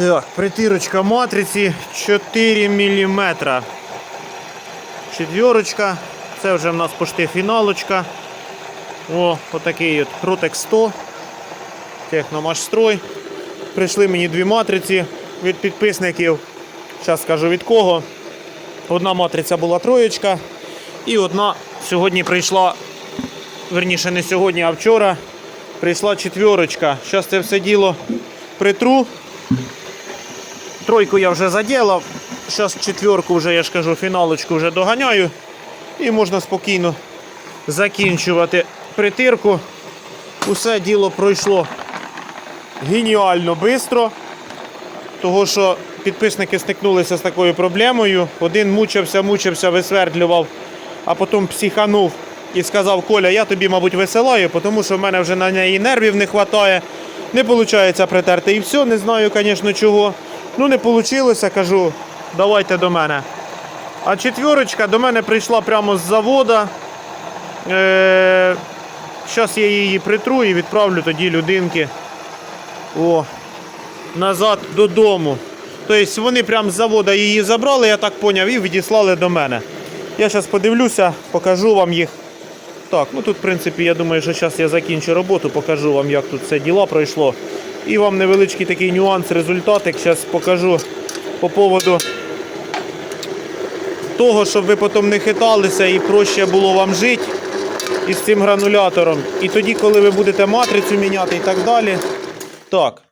Так, притирочка матриці 4 мм. Четверочка. Це вже в нас пошти фіналочка. О, отакий от Ротек 100. Техномашстрой. Прийшли мені дві матриці від підписників. Зараз скажу від кого. Одна матриця була троєчка. І одна сьогодні прийшла, верніше не сьогодні, а вчора. Прийшла четверочка. Зараз це все діло притру. Тройку я вже заділав. Зараз четверку вже, я ж кажу, фіналочку вже доганяю. І можна спокійно закінчувати притирку. Усе діло пройшло геніально швидко. Того, що підписники стикнулися з такою проблемою. Один мучився, мучився, висвердлював, а потім психанув і сказав: Коля, я тобі, мабуть, висилаю, тому що в мене вже на неї нервів не вистачає. Не виходить притерти і все, не знаю, звісно, чого. Ну, не вийшло, кажу, давайте до мене. А четверочка до мене прийшла прямо з завода. Е- Зараз я її притру і відправлю тоді людинки. О, назад додому. Тобто вони прямо з заводу її забрали, я так поняв, і відіслали до мене. Я зараз подивлюся, покажу вам їх. Так, ну тут, в принципі, я думаю, що зараз я закінчу роботу, покажу вам, як тут все діла пройшло. І вам невеличкий такий нюанс, результатик. Зараз покажу по поводу того, щоб ви потім не хиталися і проще було вам жити із цим гранулятором. І тоді, коли ви будете матрицю міняти і так далі. Так,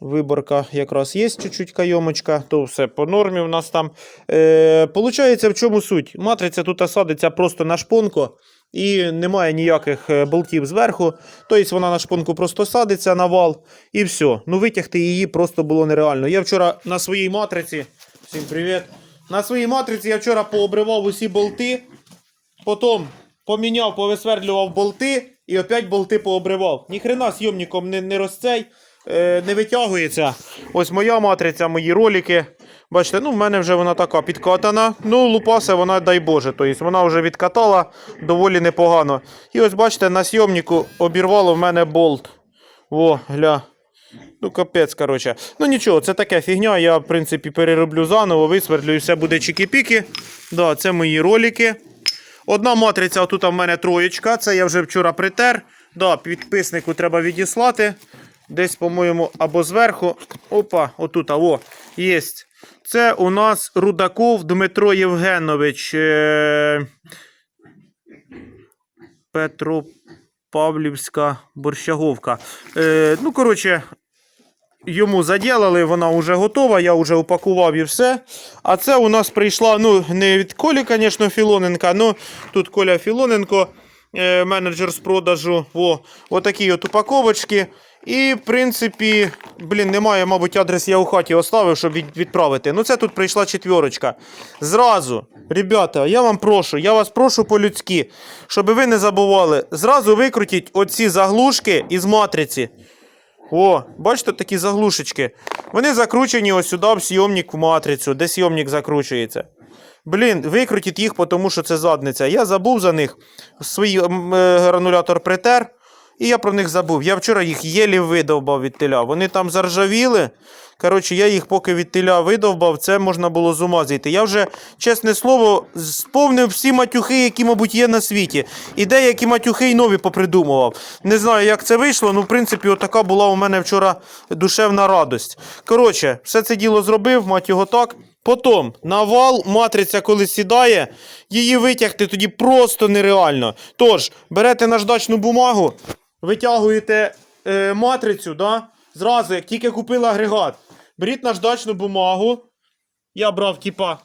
виборка якраз є чуть-чуть кайомочка, то все по нормі у нас там. Е, Получається, в чому суть? Матриця тут садиться просто на шпонку. І немає ніяких е, болтів зверху. Тобто вона на шпонку просто садиться на вал і все. Ну витягти її просто було нереально. Я вчора на своїй матриці. Всім привіт. На своїй матриці я вчора пообривав усі болти. Потім поміняв, повисвердлював болти і опять болти пообривав. Ніхрена зйомником не, не розцей, не витягується. Ось моя матриця, мої ролики. Бачите, ну в мене вже вона така підкатана. Ну, лупасе вона, дай Боже. Тобто вона вже відкатала доволі непогано. І ось бачите, на зйомнику обірвало в мене болт. О, гля. Ну, капець, коротше. Ну нічого, це таке фігня. Я, в принципі, перероблю заново, висвердлю і все буде чики-піки. Да, це мої ролики. Одна матриця, отут в мене троєчка. Це я вже вчора притер. Да, підписнику треба відіслати. Десь, по-моєму, або зверху. Опа, отут, а, о, є. Це у нас Рудаков Дмитро Євгенович. Е... Петропавлівська борщаговка. Е... Ну, коротше, йому заділили, вона вже готова, я вже упакував і все. А це у нас прийшла, ну, не від Колі, звісно, Філоненка, ну тут Коля Філоненко, е, менеджер з продажу. О, отакі от упаковочки. І, в принципі, блін, немає, мабуть, адрес я у хаті оставив, щоб відправити. Ну, це тут прийшла четверочка. Зразу, ребята, я вам прошу, я вас прошу по-людськи, щоб ви не забували, зразу викрутіть оці заглушки із матриці. О, бачите такі заглушечки. Вони закручені ось сюди в зйомник в матрицю, де зйомник закручується. Блін, викрутіть їх, тому що це задниця. Я забув за них. Свій е, гранулятор притер, і я про них забув. Я вчора їх єлі видовбав від теля. Вони там заржавіли. Коротше, я їх поки від теля видовбав, це можна було з ума зійти. Я вже, чесне слово, сповнив всі матюхи, які, мабуть, є на світі. І деякі матюхи й нові попридумував. Не знаю, як це вийшло, ну, в принципі, отака була у мене вчора душевна радость. Коротше, все це діло зробив, мать його так. Потім на вал матриця, коли сідає, її витягти тоді просто нереально. Тож, берете наждачну бумагу, витягуєте е, матрицю, да? зразу, як тільки купили агрегат, беріть наждачну бумагу. Я брав, типа,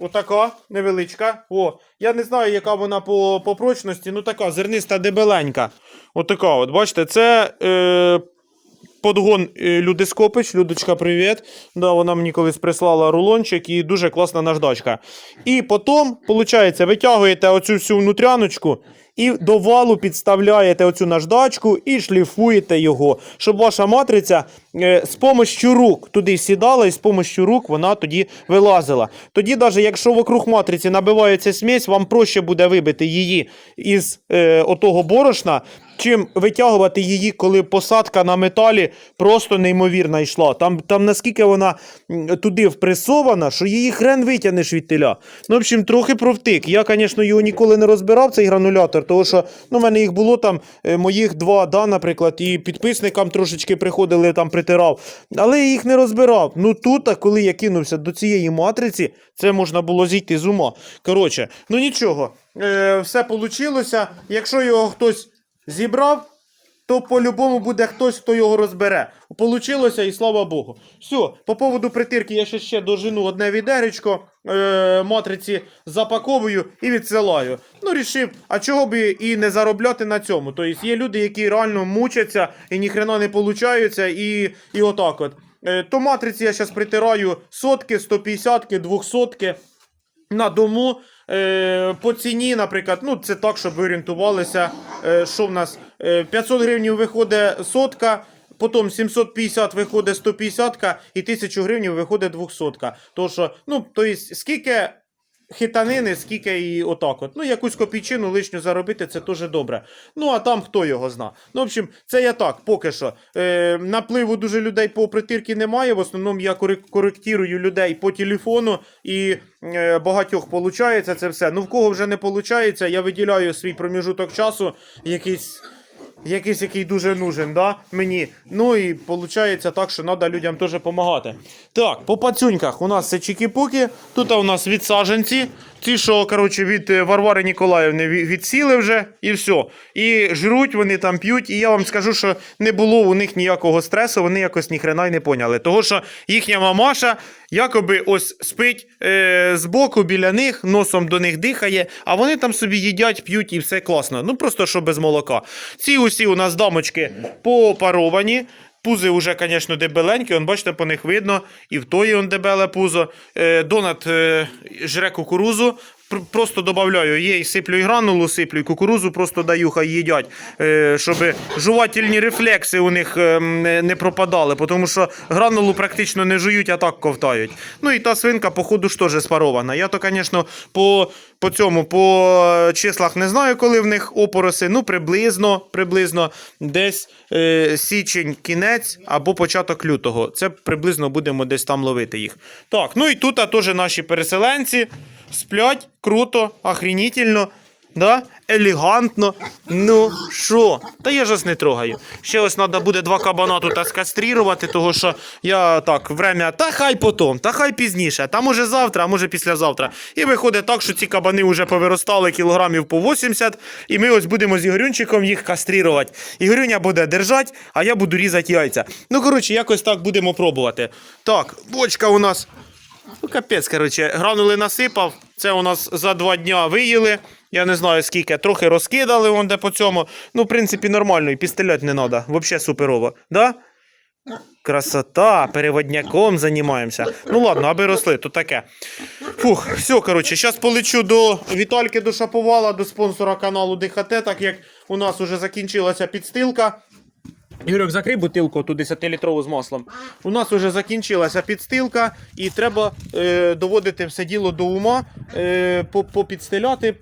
отака невеличка. О, я не знаю, яка вона по, по прочності, ну така зерниста дебеленька. Отака, от, бачите, це. Е, Подгон е, Люди Скопич, Людочка, привіт. Да, вона мені колись прислала рулончик і дуже класна наждачка. І потім, виходить, витягуєте оцю всю внутряночку і до валу підставляєте оцю наждачку і шліфуєте його, щоб ваша матриця з помощю рук туди сідала і з помощю рук вона тоді вилазила. Тоді, навіть якщо вокруг матриці набивається смесь, вам проще буде вибити її із е, отого борошна чим витягувати її, коли посадка на металі просто неймовірна йшла. Там, там наскільки вона туди впресована, що її хрен витягнеш від теля. Ну, в общем, трохи провтик. Я, звісно, його ніколи не розбирав, цей гранулятор, тому що ну, в мене їх було там е, моїх два, да, наприклад, і підписникам трошечки приходили там притирав. Але я їх не розбирав. Ну тут, а коли я кинувся до цієї матриці, це можна було зійти з ума. Коротше, ну нічого, е, все вийшло. Якщо його хтось зібрав, то по-любому буде хтось, хто його розбере. Получилося і слава Богу. Все, по поводу притирки я ще ще дожину одне відеречко е, матриці запаковую і відсилаю. Ну, рішив, а чого би і не заробляти на цьому. Тобто є люди, які реально мучаться і ніхрена не получаються, і, і отак от. Е, то матриці я зараз притираю сотки, 150, 200 на дому. Е, по ціні, наприклад, ну це так, щоб ви орієнтувалися, е, що в нас 500 гривень виходить сотка. Потім 750 виходить 150 і 1000 гривень виходить 200. То що, ну, то есть, скільки хитанини, скільки і отак от. Ну, якусь копійчину лишню заробити, це теж добре. Ну, а там хто його зна. Ну, в общем, це я так, поки що. Е, напливу дуже людей по притирки немає. В основному я корек- коректирую людей по телефону і е, багатьох виходить це все. Ну, в кого вже не виходить, я виділяю свій проміжуток часу, якийсь. Якийсь, який дуже нужен, да, мені. Ну і виходить так, що треба людям теж допомагати. Так, по пацюньках у нас це чікі-пуки. Тут у нас відсадженці. Ті, що, коротше, від е, Варвари Ніколаївни відсіли вже, і все. І жруть, вони там п'ють. І я вам скажу, що не було у них ніякого стресу, вони якось ніхрена й не поняли. Того, що їхня мамаша якоби ось спить е, збоку біля них, носом до них дихає, а вони там собі їдять, п'ють і все класно. Ну просто що без молока. Ці усі у нас дамочки попаровані. Пузи вже, звісно, дебеленькі, он, бачите, по них видно, і в тої он дебеле пузо. Е, Донат е, жре кукурузу. Пр- Просто додаю, їй сиплю і гранулу, сиплю, і кукурузу просто даю, хай їдять, е, щоб жувательні рефлекси у них е, не, не пропадали, тому що гранулу практично не жують, а так ковтають. Ну і та свинка, походу, ж теж спарована. Я то, звісно, по, по цьому, по числах не знаю, коли в них опороси. Ну, приблизно, приблизно десь е, січень, кінець або початок лютого. Це приблизно будемо десь там ловити їх. Так, ну і тут теж наші переселенці сплять круто, охренительно. Да? Елегантно. Ну що? Та я ж не трогаю. Ще ось треба буде два кабана тут скастрірувати, того що я так, время, та хай потом, та хай пізніше, та може завтра, а може післязавтра. І виходить так, що ці кабани вже повиростали кілограмів по 80, і ми ось будемо з Ігорюнчиком їх кастрірувати. Ігорюня буде держати, а я буду різати яйця. Ну, коротше, якось так будемо пробувати. Так, бочка у нас Ну, капець, коротше, гранули насипав. Це у нас за два дня виїли. Я не знаю скільки, трохи розкидали вон де по цьому. Ну, в принципі, нормально, і пістолет не треба. Взагалі суперово. Да? Красота, переводняком займаємося. Ну ладно, аби росли, то таке. Фух, все, коротше, зараз полечу до Вітальки до Шаповала, до спонсора каналу ДХТ, так як у нас вже закінчилася підстилка. Юрик, закрий бутилку ту 10-літрову з маслом. У нас вже закінчилася підстилка, і треба е, доводити все діло до ума, е, по- попідстиляти,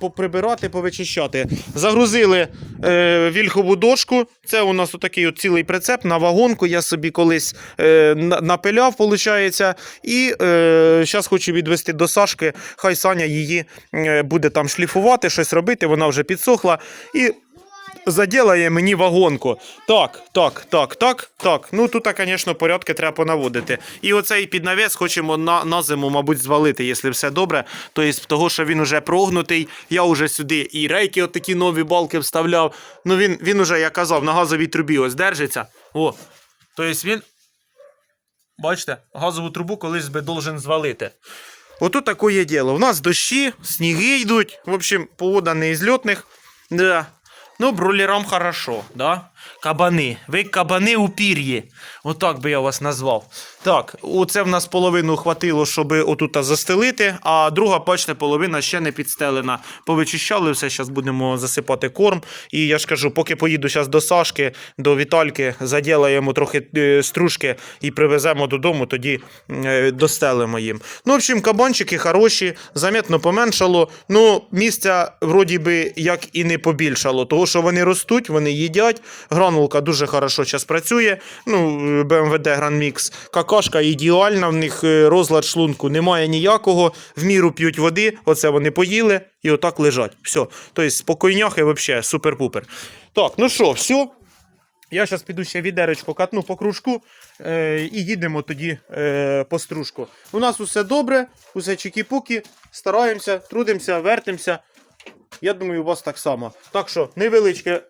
поприбирати, повичищати. Загрузили е, вільхову дошку. Це у нас отакий от цілий прицеп на вагонку. Я собі колись е, напиляв, виходить. І е, зараз хочу відвести до Сашки. Хай Саня її е, буде там шліфувати, щось робити. Вона вже підсохла. І заділає мені вагонку. Так, так, так, так, так. Ну тут, звісно, порядки треба понаводити. І оцей піднавес хочемо на, на зиму, мабуть, звалити, якщо все добре. Тобто, того, що він уже прогнутий, я вже сюди і рейки, такі нові балки вставляв. Ну він, він уже, я казав, на газовій трубі ось держиться. О. Тобто він. Бачите, газову трубу колись би должен звалити. Ото таке діло. У нас дощі, сніги йдуть. В общем, погода не із льотних. Да. Ну, брулером хорошо, да? Кабани. Ви кабани у пір'ї. Отак би я вас назвав. Так, оце в нас половину хватило, щоб отут застелити, а друга, бачите, половина ще не підстелена. Повичищали все, зараз будемо засипати корм. І я ж кажу, поки поїду зараз до Сашки, до Вітальки, заділаємо трохи е, стружки і привеземо додому, тоді е, достелимо їм. Ну, в общем, кабанчики хороші, замітно поменшало. Ну, місця вроді би як і не побільшало, того що вони ростуть, вони їдять. Гранулка дуже хорошо зараз працює. Ну, БМВД Grand Mix. Какашка ідеальна, в них е, розлад шлунку немає ніякого. В міру п'ють води, оце вони поїли і отак лежать. Все. Тобто спокійняхи взагалі супер-пупер. Так, ну що, все. Я зараз піду ще відеречко катну по кружку е, і їдемо тоді е, по стружку. У нас усе добре, усе чікі-пуки, стараємося, трудимося, вертимося. Я думаю, у вас так само. Так що, невеличке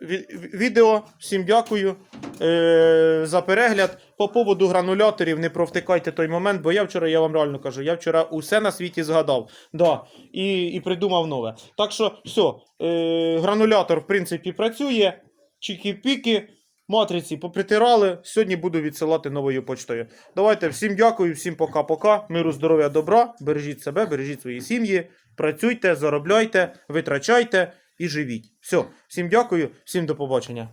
відео. Всім дякую е, за перегляд. По поводу грануляторів не провтикайте той момент, бо я вчора, я вам реально кажу, я вчора усе на світі згадав. Да, і, і придумав нове. Так що, все, е, гранулятор, в принципі, працює. Чікі-піки. Матриці попритирали. Сьогодні буду відсилати новою почтою. Давайте всім дякую, всім пока-пока. Миру, здоров'я, добра. Бережіть себе, бережіть свої сім'ї. Працюйте, заробляйте, витрачайте і живіть. Все, всім дякую, всім до побачення.